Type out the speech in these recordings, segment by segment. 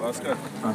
Ласка. А.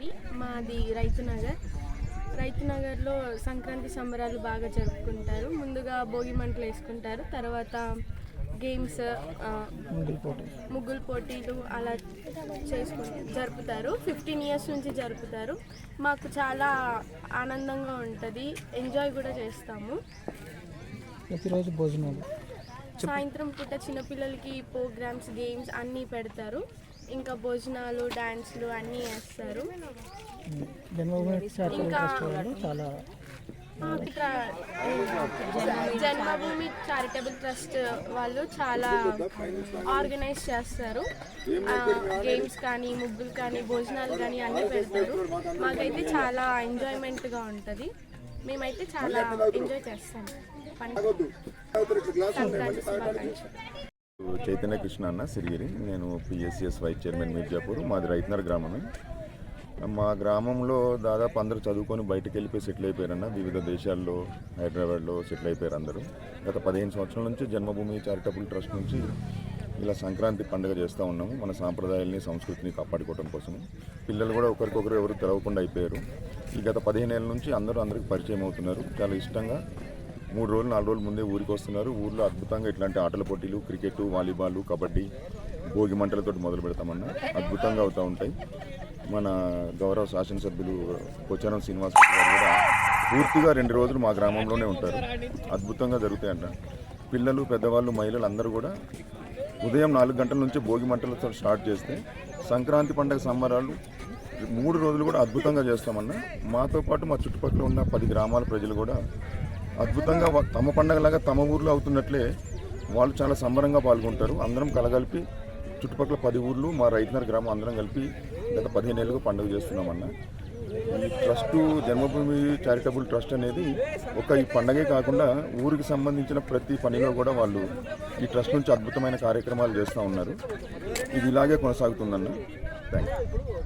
ఇది మాది రైతు నగర్. రైతు నగర్లో సంక్రాంతి సంబరాలు బాగా జరుపుకుంటారు. ముందుగా భోగి మంటలు వేసుకుంటారు. తర్వాత గేమ్స్ ముగ్గులు పోటీలు అలా చేసుకుంటారు జరుపుతారు. ఫిఫ్టీన్ ఇయర్స్ నుంచి జరుపుతారు. మాకు చాలా ఆనందంగా ఉంటుంది. ఎంజాయ్ కూడా చేస్తాము. ప్రతిరోజు భోజనాలు. సాయంత్రం పూట చిన్నపిల్లలకి ప్రోగ్రామ్స్ గేమ్స్ అన్నీ పెడతారు. ఇంకా భోజనాలు డాన్స్లు అన్నీ చారిటబుల్ ఇంకా- ట్రస్ట్ వాళ్ళు చాలా మాకు ట్ర- జన్మభూమి చారిటబుల్ ట్రస్ట్ వాళ్ళు చాలా ఆర్గనైజ్ చేస్తారు. గేమ్స్ కానీ ముగ్గులు కానీ భోజనాలు కానీ అన్నీ పెడతారు. మాకైతే చాలా ఎంజాయ్మెంట్గా ఉంటుంది. మేమైతే చాలా ఎంజాయ్ చేస్తాం. సంక్రాంతి చైతన్య కృష్ణ అన్న సిరిగిరి. నేను పిఎస్సిఎస్ వైస్ చైర్మన్ మీర్జాపూర్ మాది రైతునర్ గ్రామమే. మా గ్రామంలో దాదాపు అందరూ చదువుకొని బయటకు వెళ్ళిపోయి సెటిల్ అయిపోయారన్న. వివిధ దేశాల్లో హైదరాబాద్లో సెటిల్ అయిపోయారు అందరూ. గత పదిహేను సంవత్సరాల నుంచి జన్మభూమి చారిటబుల్ ట్రస్ట్ నుంచి ఇలా సంక్రాంతి పండుగ చేస్తూ ఉన్నాము. మన సాంప్రదాయాల్ని సంస్కృతిని కాపాడుకోవడం కోసం పిల్లలు కూడా ఒకరికొకరు ఎవరు తెలవకుండా అయిపోయారు. ఈ గత పదిహేను ఏళ్ళ నుంచి అందరూ అందరికి పరిచయం అవుతున్నారు. చాలా ఇష్టంగా మూడు రోజులు నాలుగు రోజుల ముందే ఊరికి వస్తున్నారు. ఊర్లో అద్భుతంగా ఇట్లాంటి ఆటల పోటీలు క్రికెట్ వాలీబాల్ కబడ్డీ భోగి మంటలతో మొదలు పెడతామన్న అద్భుతంగా అవుతూ ఉంటాయి. మన గౌరవ శాసనసభ్యులు పోచారం శ్రీనివాస్ గారు కూడా పూర్తిగా రెండు రోజులు మా గ్రామంలోనే ఉంటారు. అద్భుతంగా జరుగుతాయంట పిల్లలు పెద్దవాళ్ళు మహిళలు అందరూ కూడా ఉదయం నాలుగు గంటల నుంచి భోగి మంటలతో స్టార్ట్ చేస్తే సంక్రాంతి పండగ సంబరాలు మూడు రోజులు కూడా అద్భుతంగా చేస్తామన్న. మాతో పాటు మా చుట్టుపక్కల ఉన్న పది గ్రామాల ప్రజలు కూడా అద్భుతంగా తమ పండగలాగా తమ ఊర్లో అవుతున్నట్లే వాళ్ళు చాలా సంబరంగా పాల్గొంటారు. అందరం కలగలిపి చుట్టుపక్కల పది ఊర్లు మా రైతునర్ గ్రామం అందరం కలిపి గత పదిహేను ఏళ్ళుగా పండుగ చేస్తున్నామన్న. ఈ ట్రస్ట్ జన్మభూమి చారిటబుల్ ట్రస్ట్ అనేది ఒక ఈ పండగే కాకుండా ఊరికి సంబంధించిన ప్రతి పనిలో కూడా వాళ్ళు ఈ ట్రస్ట్ నుంచి అద్భుతమైన కార్యక్రమాలు చేస్తూ ఉన్నారు. ఇది ఇలాగే కొనసాగుతుందన్న. Thank you